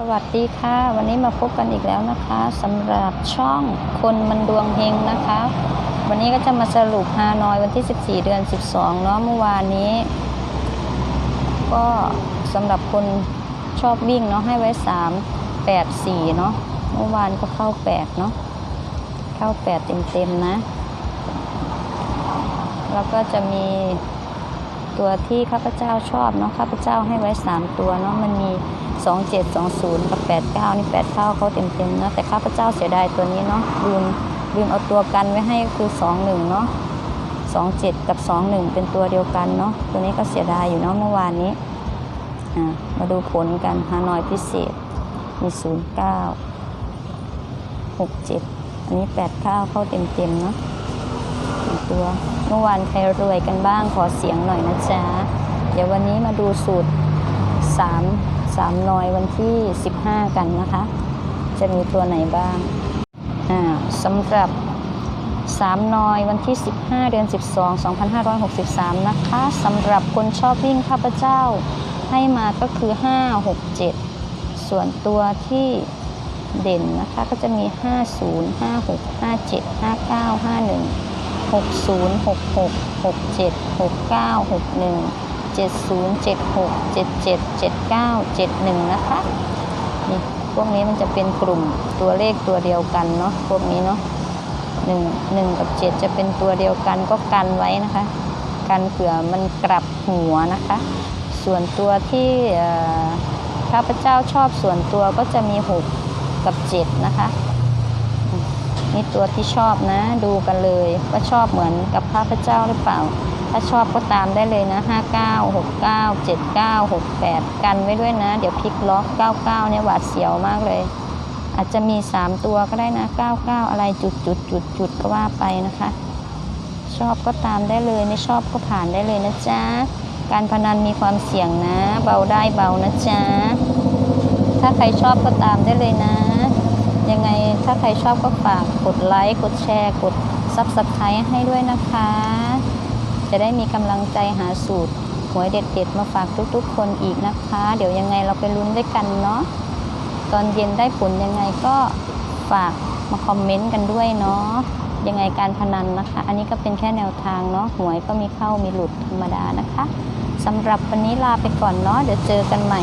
สวัสดีค่ะ วันนี้มาพบกันอีกแล้วนะคะสำหรับช่องคนมันดวงเฮงนะคะ วันนี้ก็จะมาสรุปฮานอยวันที่ 14 เดือน 12 เนาะเมื่อวานนี้ ก็สำหรับคนชอบวิ่งเนาะให้ไว้ 3 8 4 เนาะเมื่อวานก็เข้า 8 เนาะเข้า 8 เต็มๆนะ แล้วก็จะมีตัวที่ข้าพเจ้าชอบเนาะข้าพเจ้าให้ไว้ 3 ตัวเนาะมันมี 2720 กับ 89 นี่8เท่าเขาเต็มๆเนาะแต่ข้าพเจ้าเสียดายตัวนี้เนาะลืมลืมเอาตัวกันไว้ให้ก็คือ 21 เนาะ27 กับ 21 เป็นตัวเดียวกันเนาะตัวนี้ก็เสียดายอยู่เนาะเมื่อวานนี้มาดูผลกันฮานอยพิเศษมี 09 67 อันนี้ 89เข้าเต็มๆเนาะตัวเมื่อวานใครรวยกันบ้างขอเสียงหน่อยนะจ๊ะ เดี๋ยววันนี้มาดูสูตร 3 3นอยวันที่ 15 กันนะคะ จะมีตัวไหนบ้างอ่าสำหรับ 3นอยวันที่ 15 เดือน 12 2563 นะคะสำหรับคนชอบวิ่งข้าพเจ้าให้มาก็คือ 5 6 7 ส่วนตัวที่เด่นนะคะก็จะมี 50 56 57 59 51 60 66 67 69 61 70 76 77 79 71 นะคะนี่พวกนี้มันจะเป็นกลุ่มตัวเลขตัวเดียวกันเนาะพวกนี้เนาะ1 1กับ7จะเป็นตัวเดียวกันก็กันไว้นะคะ กันเผื่อมันกลับหัวนะคะ ส่วนตัวที่ข้าพเจ้าชอบส่วนตัวก็จะมี6กับ7นะคะนี่ตัวที่ชอบนะดูกันเลยว่าชอบเหมือนกับข้าพเจ้าหรือเปล่า ถ้าชอบก็ตามได้เลยนะ 59 69 79 68 กันไว้ด้วยนะ เดี๋ยวพลิกล็อก 99 เนี่ยหวาดเสียวมากเลย อาจจะมี 3 ตัวก็ได้นะ 99 อะไรจุดจุดจุดจุดก็ว่าไปนะคะ ชอบก็ตามได้เลยไม่ชอบก็ผ่านได้เลยนะจ๊ะ การพนันมีความเสี่ยงนะ เบาได้เบานะจ๊ะ ถ้าใครชอบก็ตามได้เลยนะ ยังไงถ้าใครชอบก็ฝากกดไลค์กดแชร์กด Subscribe ให้ด้วยนะคะ จะได้มีกำลังใจหาสูตรหวยเด็ดๆ มาฝากทุกๆ คนอีกนะคะ เดี๋ยวยังไงเราไปลุ้นด้วยกันเนาะตอนเย็นได้ผลยังไงก็ฝากมาคอมเมนต์กันด้วยเนาะยังไงการพนันนะคะ อันนี้ก็เป็นแค่แนวทางเนาะหวยก็มีเข้ามีหลุดธรรมดานะคะสำหรับวันนี้ลาไปก่อนเนาะเดี๋ยวเจอกันใหม่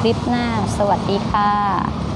คลิปหน้า สวัสดีค่ะ